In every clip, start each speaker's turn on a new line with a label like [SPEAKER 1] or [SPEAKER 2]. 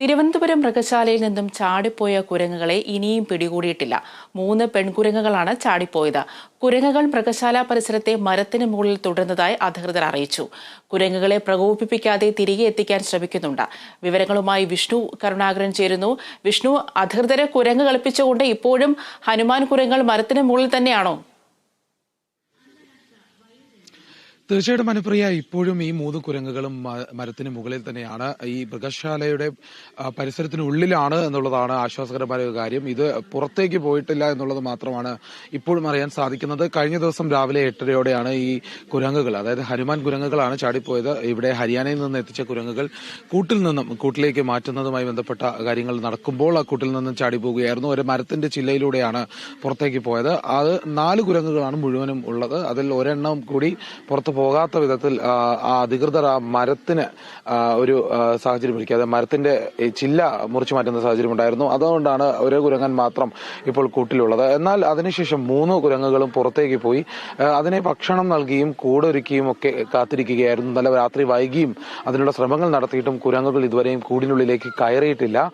[SPEAKER 1] തിരുവനന്തപുരം മൃഗശാലയിൽ നിന്നും ചാടിപ്പോയ കുരങ്ങുകളെ ഇനിയും പിടികൂടിയിട്ടില്ല. മൂന്ന് പെൺകുരങ്ങുകളാണ് ചാടിപ്പോയത്. കുരങ്ങുകൾ മൃഗശാല പരിസരത്തെ മരത്തിന് മുകളിൽ തുടരുന്നതായി അധികൃതർ അറിയിച്ചു. കുരങ്ങുകളെ പ്രകോപിപ്പിക്കാതെ തിരികെ എത്തിക്കാൻ ശ്രമിക്കുന്നുണ്ട്. വിവരങ്ങളുമായി വിഷ്ണു കരുണാകരൻ ചേരുന്നു. വിഷ്ണു അധികൃതരെ കുരങ്ങ് കളിപ്പിച്ചുകൊണ്ട് ഇപ്പോഴും ഹനുമാൻ കുരങ്ങുകൾ മരത്തിന് മുകളിൽ തന്നെയാണോ?
[SPEAKER 2] തീർച്ചയായിട്ടും അനുപ്രിയ ഇപ്പോഴും ഈ മൂന്ന് കുരങ്ങുകളും മരത്തിന് മുകളിൽ തന്നെയാണ്. ഈ മൃഗശാലയുടെ പരിസരത്തിനുള്ളിലാണ് എന്നുള്ളതാണ് ആശ്വാസകരമായ ഒരു കാര്യം. ഇത് പുറത്തേക്ക് പോയിട്ടില്ല എന്നുള്ളത് മാത്രമാണ് ഇപ്പോഴും അറിയാൻ സാധിക്കുന്നത്. കഴിഞ്ഞ ദിവസം രാവിലെ എട്ടരയോടെയാണ് ഈ കുരങ്ങുകൾ അതായത് ഹനുമാൻ കുരങ്ങുകളാണ് ചാടിപ്പോയത്. ഇവിടെ ഹരിയാനയിൽ നിന്ന് എത്തിച്ച കുരങ്ങുകൾ കൂട്ടിൽ നിന്നും കൂട്ടിലേക്ക് മാറ്റുന്നതുമായി ബന്ധപ്പെട്ട കാര്യങ്ങൾ നടക്കുമ്പോൾ ആ കൂട്ടിൽ നിന്നും ചാടി പോവുകയായിരുന്നു ഒരു മരത്തിന്റെ ചില്ലയിലൂടെയാണ് പുറത്തേക്ക് പോയത്. അത് നാല് കുരങ്ങുകളാണ് മുഴുവനും ഉള്ളത്. അതിൽ ഒരെണ്ണം കൂടി പുറത്തു പോകാത്ത വിധത്തിൽ അധികൃതർ ആ മരത്തിന് ഒരു സാഹചര്യം ഒരുക്കി. മരത്തിന്റെ ചില്ല മുറിച്ചു മാറ്റുന്ന സാഹചര്യം ഉണ്ടായിരുന്നു. അതുകൊണ്ടാണ് ഒരു കുരങ്ങൻ മാത്രം ഇപ്പോൾ കൂട്ടിലുള്ളത്. എന്നാൽ അതിനുശേഷം മൂന്ന് കുരങ്ങുകളും പുറത്തേക്ക് പോയി. അതിനെ ഭക്ഷണം നൽകിയും കൂടൊരുക്കിയും ഒക്കെ കാത്തിരിക്കുകയായിരുന്നു. നല്ല രാത്രി വൈകിയും അതിനുള്ള ശ്രമങ്ങൾ നടത്തിയിട്ടും കുരങ്ങുകൾ ഇതുവരെയും കൂടിനുള്ളിലേക്ക് കയറിയിട്ടില്ല.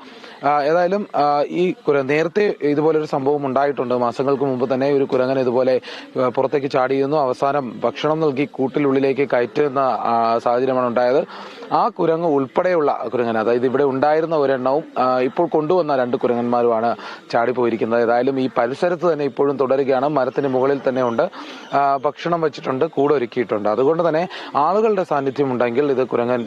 [SPEAKER 2] ഏതായാലും ഈ കുര- നേരത്തെ ഇതുപോലൊരു സംഭവം ഉണ്ടായിട്ടുണ്ട്. മാസങ്ങൾക്ക് മുമ്പ് തന്നെ ഒരു കുരങ്ങൻ ഇതുപോലെ പുറത്തേക്ക് ചാടിയിരുന്നു. അവസാനം ഭക്ഷണം നൽകി കൂട്ടിനുള്ളിലേക്ക് കയറ്റുന്ന സാഹചര്യമാണ് ഉണ്ടായത്. ആ കുരങ്ങ് ഉൾപ്പെടെയുള്ള കുരങ്ങൻ അതായത് ഇവിടെ ഉണ്ടായിരുന്ന ഒരെണ്ണവും ഇപ്പോൾ കൊണ്ടുവന്ന രണ്ട് കുരങ്ങന്മാരുമാണ് ചാടിപ്പോയിരിക്കുന്നത്. ഏതായാലും ഈ പരിസരത്ത് തന്നെ ഇപ്പോഴും തുടരുകയാണ്. മരത്തിന് മുകളിൽ തന്നെ ഉണ്ട്. ഭക്ഷണം വെച്ചിട്ടുണ്ട് കൂടെ ഒരുക്കിയിട്ടുണ്ട്. അതുകൊണ്ട് തന്നെ ആളുകളുടെ സാന്നിധ്യം ഉണ്ടെങ്കിൽ ഇത് കുരങ്ങൻ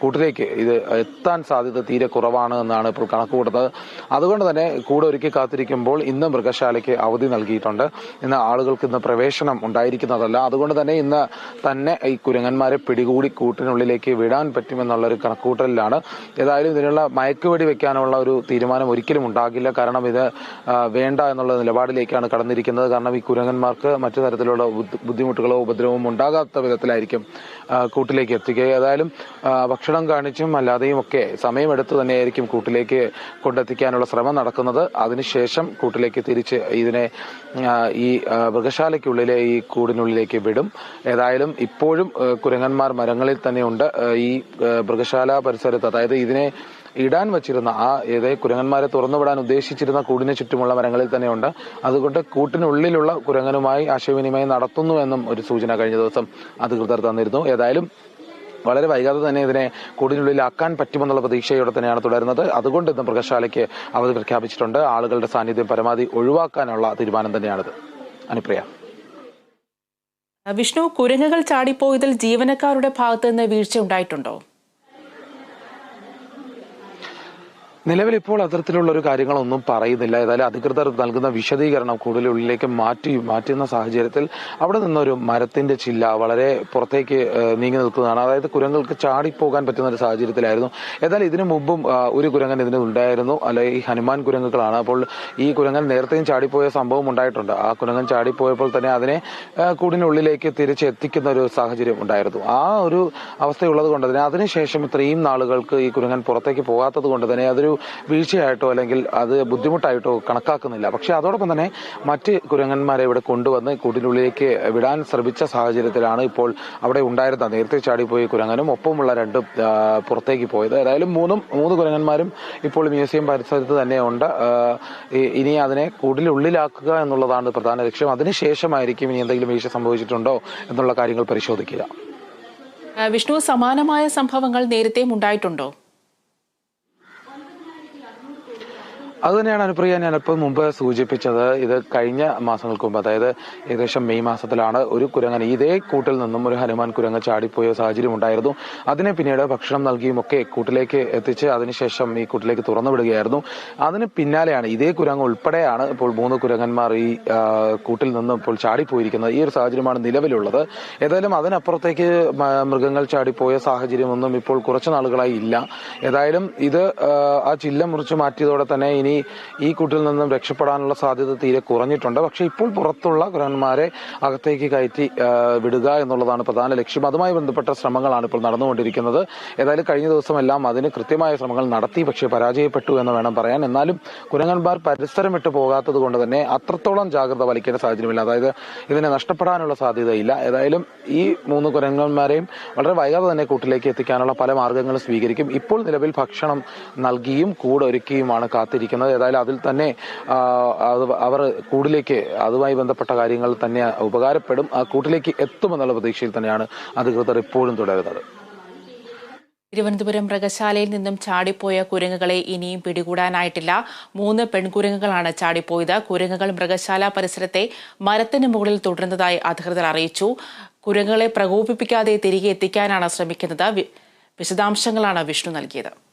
[SPEAKER 2] കൂട്ടിലേക്ക് ഇത് എത്താൻ സാധ്യത തീരെ കുറവാണ് എന്നാണ് ഇപ്പോൾ കണക്ക് കൂട്ടുന്നത് അതുകൊണ്ട് തന്നെ കൂടെ ഒരുക്കി കാത്തിരിക്കുമ്പോൾ ഇന്ന് മൃഗശാലയ്ക്ക് അവധി നൽകിയിട്ടുണ്ട്. ഇന്ന് ആളുകൾക്ക് ഇന്ന് പ്രവേശനം ഉണ്ടായിരിക്കുന്നതല്ല. അതുകൊണ്ട് തന്നെ ഇന്ന് തന്നെ ഈ കുരങ്ങന്മാരെ പിടികൂടി കൂട്ടിനുള്ളിലേക്ക് വിടാൻ പറ്റുമെന്നുള്ള ഒരു കണക്കൂട്ടലിലാണ്. ഏതായാലും ഇതിനുള്ള മയക്കുവെടി വെക്കാനുള്ള ഒരു തീരുമാനം ഒരിക്കലും ഉണ്ടാകില്ല. കാരണം ഇത് വേണ്ട എന്നുള്ള നിലപാടിലേക്കാണ് കടന്നിരിക്കുന്നത്. കാരണം ഈ കുരങ്ങന്മാർക്ക് മറ്റു തരത്തിലുള്ള ബുദ്ധിമുട്ടുകളോ ഉപദ്രവവും ഉണ്ടാകാത്ത വിധത്തിലായിരിക്കും കൂട്ടിലേക്ക് എത്തിക്കുക ഏതായാലും ഭക്ഷണം കാണിച്ചും അല്ലാതെയും ഒക്കെ സമയമെടുത്ത് തന്നെയായിരിക്കും കൂട്ടിലേക്ക് കൊണ്ടെത്തിക്കാനുള്ള ശ്രമം നടക്കുന്നത്. അതിനുശേഷം കൂട്ടിലേക്ക് തിരിച്ച് ഇതിനെ ഈ മൃഗശാലയ്ക്കുള്ളിലെ ഈ കൂടിനുള്ളിലേക്ക് വിടും. ഏതായാലും ഇപ്പോഴും കുരങ്ങന്മാർ മരങ്ങളിൽ തന്നെയുണ്ട് ഈ മൃഗശാല പരിസരത്ത് അതായത് ഇതിനെ ഇടാൻ വച്ചിരുന്ന ആ ഏത് കുരങ്ങന്മാരെ തുറന്നുവിടാൻ ഉദ്ദേശിച്ചിരുന്ന കൂടിന് ചുറ്റുമുള്ള മരങ്ങളിൽ തന്നെയുണ്ട് അതുകൊണ്ട് കൂട്ടിനുള്ളിലുള്ള കുരങ്ങനുമായി ആശയവിനിമയം നടത്തുന്നു എന്നും ഒരു സൂചന കഴിഞ്ഞ ദിവസം അധികൃതർ തന്നിരുന്നു. ഏതായാലും വളരെ വൈകാതെ തന്നെ ഇതിനെ കൂടിനുള്ളിലാക്കാൻ പറ്റുമെന്നുള്ള പ്രതീക്ഷയോടെ തന്നെയാണ് തുടരുന്നത്. അതുകൊണ്ട് ഇന്ന് മൃഗശാലയ്ക്ക് അവധി പ്രഖ്യാപിച്ചിട്ടുണ്ട്. ആളുകളുടെ സാന്നിധ്യം പരമാവധി ഒഴിവാക്കാനുള്ള തീരുമാനം തന്നെയാണിത്. അനുപ്രിയ.
[SPEAKER 1] വിഷ്ണു കുരങ്ങുകൾ ചാടിപ്പോയതിൽ ജീവനക്കാരുടെ ഭാഗത്ത് നിന്ന് വീഴ്ച ഉണ്ടായിട്ടുണ്ടോ
[SPEAKER 2] നിലവിൽ ഇപ്പോൾ അത്തരത്തിലുള്ള ഒരു കാര്യങ്ങളൊന്നും പറയുന്നില്ല. ഏതായാലും അധികൃതർ നൽകുന്ന വിശദീകരണം കൂടുതൽ ഉള്ളിലേക്ക് മാറ്റി മാറ്റുന്ന സാഹചര്യത്തിൽ അവിടെ നിന്നൊരു മരത്തിന്റെ ചില്ല വളരെ പുറത്തേക്ക് നീങ്ങി നിൽക്കുന്നതാണ്. അതായത് കുരങ്ങൾക്ക് ചാടിപ്പോകാൻ പറ്റുന്ന ഒരു സാഹചര്യത്തിലായിരുന്നു. ഏതായാലും ഇതിനു മുമ്പും ഒരു കുരങ്ങൻ ഇതിന് ഉണ്ടായിരുന്നു. അല്ലെ ഈ ഹനുമാൻ കുരങ്ങുകളാണ്. അപ്പോൾ ഈ കുരങ്ങൻ നേരത്തെയും ചാടിപ്പോയ സംഭവം ഉണ്ടായിട്ടുണ്ട്. ആ കുരങ്ങൻ ചാടിപ്പോയപ്പോൾ തന്നെ അതിനെ കൂടിനുള്ളിലേക്ക് തിരിച്ച് എത്തിക്കുന്ന ഒരു സാഹചര്യം ഉണ്ടായിരുന്നു. ആ ഒരു അവസ്ഥയുള്ളത് കൊണ്ട് തന്നെ അതിനുശേഷം ഇത്രയും നാളുകൾക്ക് ഈ കുരങ്ങൻ പുറത്തേക്ക് പോകാത്തത് കൊണ്ട് തന്നെ അതൊരു വീഴ്ചയായിട്ടോ അല്ലെങ്കിൽ അത് ബുദ്ധിമുട്ടായിട്ടോ കണക്കാക്കുന്നില്ല. പക്ഷെ അതോടൊപ്പം തന്നെ മറ്റ് കുരങ്ങന്മാരെ ഇവിടെ കൊണ്ടുവന്ന് കൂട്ടിനുള്ളിലേക്ക് വിടാൻ ശ്രമിച്ച സാഹചര്യത്തിലാണ് ഇപ്പോൾ അവിടെ ഉണ്ടായിരുന്ന നേരത്തെ ചാടിപ്പോയ കുരങ്ങനും ഒപ്പമുള്ള രണ്ടും പുറത്തേക്ക് പോയത്. ഏതായാലും മൂന്നും മൂന്ന് കുരങ്ങന്മാരും ഇപ്പോൾ മ്യൂസിയം പരിസരത്ത് തന്നെയുണ്ട്. ഇനി അതിനെ കൂടിനുള്ളിലാക്കുക എന്നുള്ളതാണ് പ്രധാന ലക്ഷ്യം. അതിനുശേഷമായിരിക്കും ഇനി എന്തെങ്കിലും വീഴ്ച സംഭവിച്ചിട്ടുണ്ടോ എന്നുള്ള കാര്യങ്ങൾ പരിശോധിക്കുക.
[SPEAKER 1] വിഷ്ണു സമാനമായ സംഭവങ്ങൾ നേരത്തെ ഉണ്ടായിട്ടുണ്ടോ?
[SPEAKER 2] അത് തന്നെയാണ് അനുപ്രിയ ഞാൻ ഇപ്പം മുമ്പ് സൂചിപ്പിച്ചത്. ഇത് കഴിഞ്ഞ മാസങ്ങൾക്ക് മുമ്പ് അതായത് ഏകദേശം മെയ് മാസത്തിലാണ് ഒരു കുരങ്ങൻ ഇതേ കൂട്ടിൽ നിന്നും ഒരു ഹനുമാൻ കുരങ്ങ് ചാടിപ്പോയ സാഹചര്യം ഉണ്ടായിരുന്നു. അതിനെ പിന്നീട് ഭക്ഷണം നൽകിയും ഒക്കെ കൂട്ടിലേക്ക് എത്തിച്ച് അതിനുശേഷം ഈ കൂട്ടിലേക്ക് തുറന്നു വിടുകയായിരുന്നു. അതിന് പിന്നാലെയാണ് ഇതേ കുരങ്ങ് ഉൾപ്പെടെയാണ് ഇപ്പോൾ മൂന്ന് കുരങ്ങന്മാർ ഈ കൂട്ടിൽ നിന്നും ഇപ്പോൾ ചാടിപ്പോയിരിക്കുന്നത്. ഈ ഒരു സാഹചര്യമാണ് നിലവിലുള്ളത്. ഏതായാലും അതിനപ്പുറത്തേക്ക് മൃഗങ്ങൾ ചാടിപ്പോയ സാഹചര്യമൊന്നും ഇപ്പോൾ കുറച്ച് നാളുകളായി ഇല്ല. ഏതായാലും ഇത് ആ ചില്ല മുറിച്ച് മാറ്റിയതോടെ തന്നെ ഇനി ഇനി ഈ കൂട്ടിൽ നിന്നും രക്ഷപ്പെടാനുള്ള സാധ്യത തീരെ കുറഞ്ഞിട്ടുണ്ട്. പക്ഷേ ഇപ്പോൾ പുറത്തുള്ള കുരന്മാരെ അകത്തേക്ക് കയറ്റി വിടുക എന്നുള്ളതാണ് പ്രധാന ലക്ഷ്യം. അതുമായി ബന്ധപ്പെട്ട ശ്രമങ്ങളാണ് ഇപ്പോൾ നടന്നുകൊണ്ടിരിക്കുന്നത്. ഏതായാലും കഴിഞ്ഞ ദിവസമെല്ലാം അതിന് കൃത്യമായ ശ്രമങ്ങൾ നടത്തി പക്ഷേ പരാജയപ്പെട്ടു എന്ന് വേണം പറയാൻ. എന്നാലും കുരങ്ങന്മാർ പരിസരം വിട്ടു പോകാത്തത് കൊണ്ട് തന്നെ അത്രത്തോളം ജാഗ്രത വലിക്കേണ്ട സാഹചര്യമില്ല. അതായത് ഇതിനെ നഷ്ടപ്പെടാനുള്ള സാധ്യതയില്ല. ഏതായാലും ഈ മൂന്ന് കുരങ്ങന്മാരെയും വളരെ വൈകാതെ തന്നെ കൂട്ടിലേക്ക് എത്തിക്കാനുള്ള പല മാർഗങ്ങളും സ്വീകരിക്കും. ഇപ്പോൾ നിലവിൽ ഭക്ഷണം നൽകിയും കൂട് ഒരുക്കിയുമാണ് കാത്തിരിക്കുന്നത്. ഏതായാലും അതിൽ തന്നെ അവർ കൂടിലേക്ക് അതുമായി ബന്ധപ്പെട്ട കാര്യങ്ങൾ തന്നെ ഉപകാരപ്പെടും. ആ കൂട്ടിലേക്ക് എത്തുമെന്നുള്ള പ്രതീക്ഷയിൽ തന്നെയാണ് അധികൃതർ ഇപ്പോഴും തുടരുന്നത്.
[SPEAKER 1] തിരുവനന്തപുരം മൃഗശാലയിൽ നിന്നും ചാടിപ്പോയ കുരങ്ങുകളെ ഇനിയും പിടികൂടാനായിട്ടില്ല. മൂന്ന് പെൺകുരങ്ങുകളാണ് ചാടിപ്പോയത്. കുരങ്ങുകൾ മൃഗശാല പരിസരത്തെ മരത്തിന് മുകളിൽ തുടരുന്നതായി അധികൃതർ അറിയിച്ചു. കുരങ്ങുകളെ പ്രകോപിപ്പിക്കാതെ തിരികെ എത്തിക്കാനാണ് ശ്രമിക്കുന്നത്. വിശദാംശങ്ങളാണ് വിഷ്ണു നൽകിയത്.